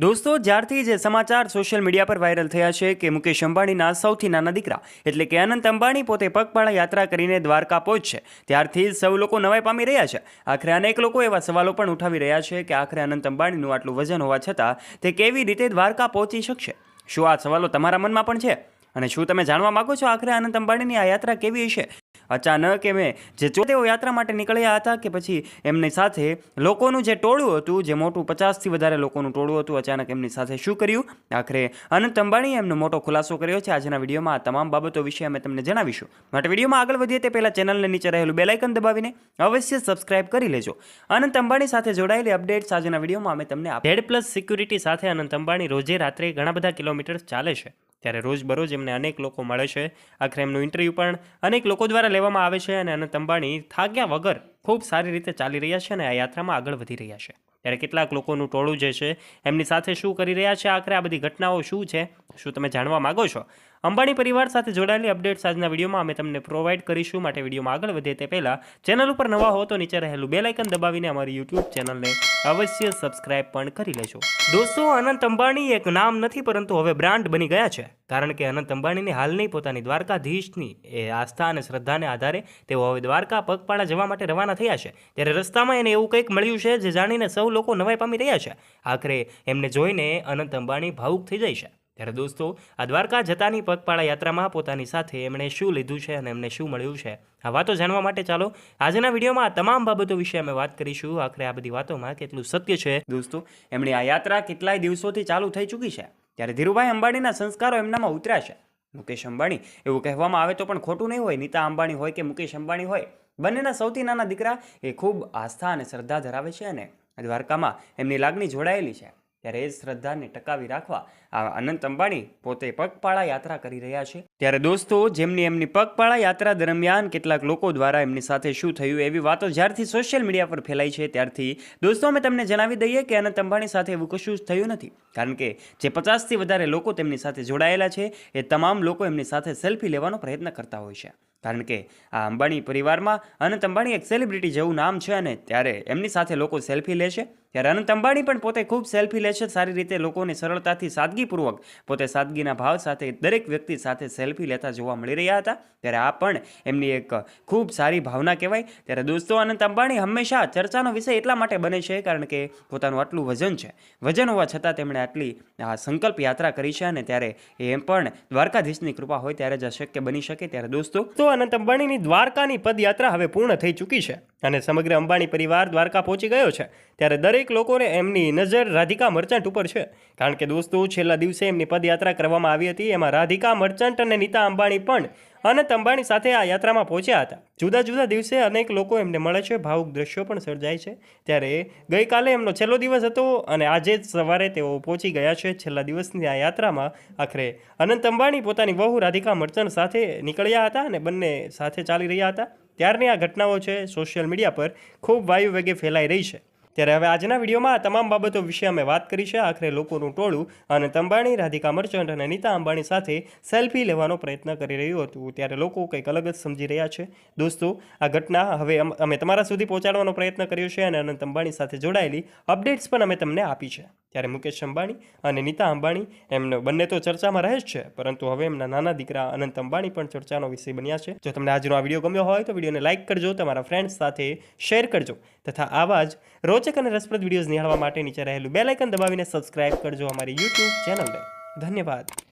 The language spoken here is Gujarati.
દોસ્તો, જ્યારથી જે સમાચાર સોશિયલ મીડિયા પર વાયરલ થયા છે કે મુકેશ અંબાણીના સૌથી નાના દીકરા, એટલે કે અનંત અંબાણી, પોતે પગપાળા યાત્રા કરીને દ્વારકા પહોંચશે ત્યારથી સૌ લોકો નવાઈ પામી રહ્યા છે. આખરે અનેક લોકો એવા સવાલો પણ ઉઠાવી રહ્યા છે કે આખરે અનંત અંબાણીનું આટલું વજન હોવા છતાં તે કેવી રીતે દ્વારકા પહોંચી શકશે? શું આ સવાલો તમારા મનમાં પણ છે? અને શું તમે જાણવા માગો છો આખરે અનંત અંબાણીની આ યાત્રા કેવી હશે? અચાનક એમે જે જો તેઓ યાત્રા માટે નીકળ્યા હતા કે પછી એમની સાથે લોકોનું જે ટોળું હતું, જે મોટું પચાસથી વધારે લોકોનું ટોળું હતું, અચાનક એમની સાથે શું કર્યું? આખરે અનંત અંબાણીએ એમનો મોટો ખુલાસો કર્યો છે. આજના વિડીયોમાં આ તમામ બાબતો વિશે અમે તમને જણાવીશું. માટે વિડીયોમાં આગળ વધીએ તે પહેલાં ચેનલને નીચે રહેલું બેલાઇકન દબાવીને અવશ્ય સબસ્ક્રાઇબ કરી લેજો. અનંત અંબાણી સાથે જોડાયેલી અપડેટ્સ આજના વિડીયોમાં અમે તમને ઝેડ પ્લસ સિક્યુરિટી સાથે અનંત અંબાણી રોજે રાત્રે ઘણા બધા કિલોમીટર ચાલે છે. ત્યારે રોજબરોજ એમને અનેક લોકો મળે છે. આખરે એમનું ઇન્ટરવ્યૂ પણ અનેક લોકો દ્વારા લેવામાં આવે છે અને અનંત અંબાણી થાક્યા વગર ખૂબ સારી રીતે ચાલી રહ્યા છે અને આ યાત્રામાં આગળ વધી રહ્યા છે. ત્યારે કેટલાક લોકોનું ટોળું જે છે, એમની સાથે શું કરી રહ્યા છે, આખરે આ બધી ઘટનાઓ શું છે, શું તમે જાણવા માગો છો? અંબાણી પરિવાર સાથે જોડાયેલી અપડેટ્સ આજના વિડીયોમાં અમે તમને પ્રોવાઈડ કરીશું. માટે વિડીયોમાં આગળ વધે તે પહેલાં ચેનલ ઉપર નવા હો તો નીચે રહેલું બે લાઇકન દબાવીને અમારી યુટ્યુબ ચેનલને અવશ્ય સબસ્ક્રાઇબ પણ કરી લેજો. દોસ્તો, અનંત અંબાણી એક નામ નથી, પરંતુ હવે બ્રાન્ડ બની ગયા છે. કારણ કે અનંત અંબાણીની હાલની પોતાની દ્વારકાધીશની એ આસ્થા અને શ્રદ્ધાને આધારે તેઓ હવે દ્વારકા પગપાળા જવા માટે રવાના થયા છે. ત્યારે રસ્તામાં એને એવું કંઈક મળ્યું છે, જે જાણીને સૌ લોકો નવાઈ પામી રહ્યા છે. આખરે એમને જોઈને અનંત અંબાણી ભાવુક થઈ જાય છે. ત્યારે દોસ્તો, આ દ્વારકા જતાની પગપાળા યાત્રામાં પોતાની સાથે એમણે શું લીધું છે અને એમને શું મળ્યું છે, આ વાતો જાણવા માટે ચાલો આજના વિડીયોમાં તમામ બાબતો વિશે અમે વાત કરીશું. આખરે આ બધી વાતોમાં કેટલું સત્ય છે. દોસ્તો એમની આ યાત્રા કેટલાય દિવસોથી ચાલુ થઈ ચૂકી છે, ત્યારે ધીરુભાઈ અંબાણીના સંસ્કારો એમનામાં ઉતર્યા છે. મુકેશ અંબાણી, એવું કહેવામાં આવે તો પણ ખોટું નહીં હોય, નીતા અંબાણી હોય કે મુકેશ અંબાણી હોય, બંનેના સૌથી નાના દીકરા એ ખૂબ આસ્થા અને શ્રદ્ધા ધરાવે છે અને દ્વારકામાં એમની લાગણી જોડાયેલી છે. ત્યારે એ શ્રદ્ધાને ટકાવી રાખવા આ અનંત અંબાણી પોતે પગપાળા યાત્રા કરી રહ્યા છે. ત્યારે દોસ્તો, જેમની એમની પગપાળા યાત્રા દરમિયાન કેટલાક લોકો દ્વારા એમની સાથે શું થયું એવી વાતો જ્યારથી સોશિયલ મીડિયા પર ફેલાઈ છે, ત્યારથી દોસ્તો, અમે તમને જણાવી દઈએ કે અનંત અંબાણી સાથે એવું કશું થયું નથી. કારણ કે જે પચાસથી વધારે લોકો તેમની સાથે જોડાયેલા છે, એ તમામ લોકો એમની સાથે સેલ્ફી લેવાનો પ્રયત્ન કરતા હોય છે. કારણ કે આ અંબાણી પરિવારમાં અનંત અંબાણી એક સેલિબ્રિટી જેવું નામ છે અને ત્યારે એમની સાથે લોકો સેલ્ફી લે છે. ત્યારે અનંત અંબાણી પણ પોતે ખૂબ સેલ્ફી લે છે, સારી રીતે લોકોને સરળતાથી સાદગીપૂર્વક પોતે સાદગીના ભાવ સાથે દરેક વ્યક્તિ સાથે સેલ્ફી લેતા જોવા મળી રહ્યા હતા. ત્યારે આ પણ એમની એક ખૂબ સારી ભાવના કહેવાય. ત્યારે દોસ્તો, અનંત અંબાણી હંમેશા ચર્ચાનો વિષય એટલા માટે બને છે કારણ કે પોતાનું આટલું વજન છે. વજન હોવા છતાં તેમણે આટલી, આ સંકલ્પ યાત્રા કરી છે અને ત્યારે એ પણ દ્વારકાધીશની કૃપા હોય ત્યારે જ અશક્ય બની શકે. ત્યારે દોસ્તો, તો અનંત અંબાણીની દ્વારકાની પદયાત્રા હવે પૂર્ણ થઈ ચૂકી છે. અને સમગ્ર અંબાણી પરિવાર દ્વારકા પહોંચી ગયો છે. ત્યારે દરેક લોકોને એમની નજર રાધિકા મર્ચન્ટ ઉપર છે. કારણ કે દોસ્તો, છેલ્લા દિવસે એમની પદયાત્રા કરવામાં આવી હતી. એમાં રાધિકા મર્ચન્ટ અને નીતા અંબાણી પણ અનંત અંબાણી સાથે આ યાત્રામાં પહોંચ્યા હતા. જુદા જુદા દિવસે અનેક લોકો એમને મળે છે. ભાવુક દ્રશ્યો પણ સર્જાય છે. ત્યારે ગઈકાલે એમનો છેલ્લો દિવસ હતો અને આજે જ સવારે તેઓ પહોંચી ગયા છે. છેલ્લા દિવસની આ યાત્રામાં આખરે અનંત અંબાણી પોતાની વહુ રાધિકા મર્ચન્ટ સાથે નીકળ્યા હતા અને બંને સાથે ચાલી રહ્યા હતા. ત્યારની આ ઘટનાઓ છે સોશિયલ મીડિયા પર ખૂબ વાયુ વેગે ફેલાઈ રહી છે. ત્યારે હવે આજના વિડીયોમાં આ તમામ બાબતો વિશે અમે વાત કરી છે. આખરે લોકોનું ટોળું અને અંબાણી રાધિકા મર્ચન્ટ અને નીતા અંબાણી સાથે સેલ્ફી લેવાનો પ્રયત્ન કરી રહ્યું હતું. ત્યારે લોકો કંઈક અલગ જ સમજી રહ્યા છે. દોસ્તો, આ ઘટના હવે અમે તમારા સુધી પહોંચાડવાનો પ્રયત્ન કર્યો છે અને અનંત અંબાણી સાથે જોડાયેલી અપડેટ્સ પણ અમે તમને આપી છે. ત્યારે મુકેશ અંબાણી અને નીતા અંબાણી એમને બંને તો ચર્ચામાં રહે જ છે, પરંતુ હવે એમના નાના દીકરા અનંત અંબાણી પણ ચર્ચાનો વિષય બન્યા છે. જો તમને આજનો આ વીડિયો ગમ્યો હોય તો વિડીયોને લાઇક કરજો, તમારા ફ્રેન્ડ્સ સાથે શેર કરજો તથા આવા જ રોચક અને રસપ્રદ વિડીયોઝ નિહાળવા માટે નીચે રહેલું બેલાઇકન દબાવીને સબસ્ક્રાઇબ કરજો અમારી યુટ્યુબ ચેનલને. ધન્યવાદ.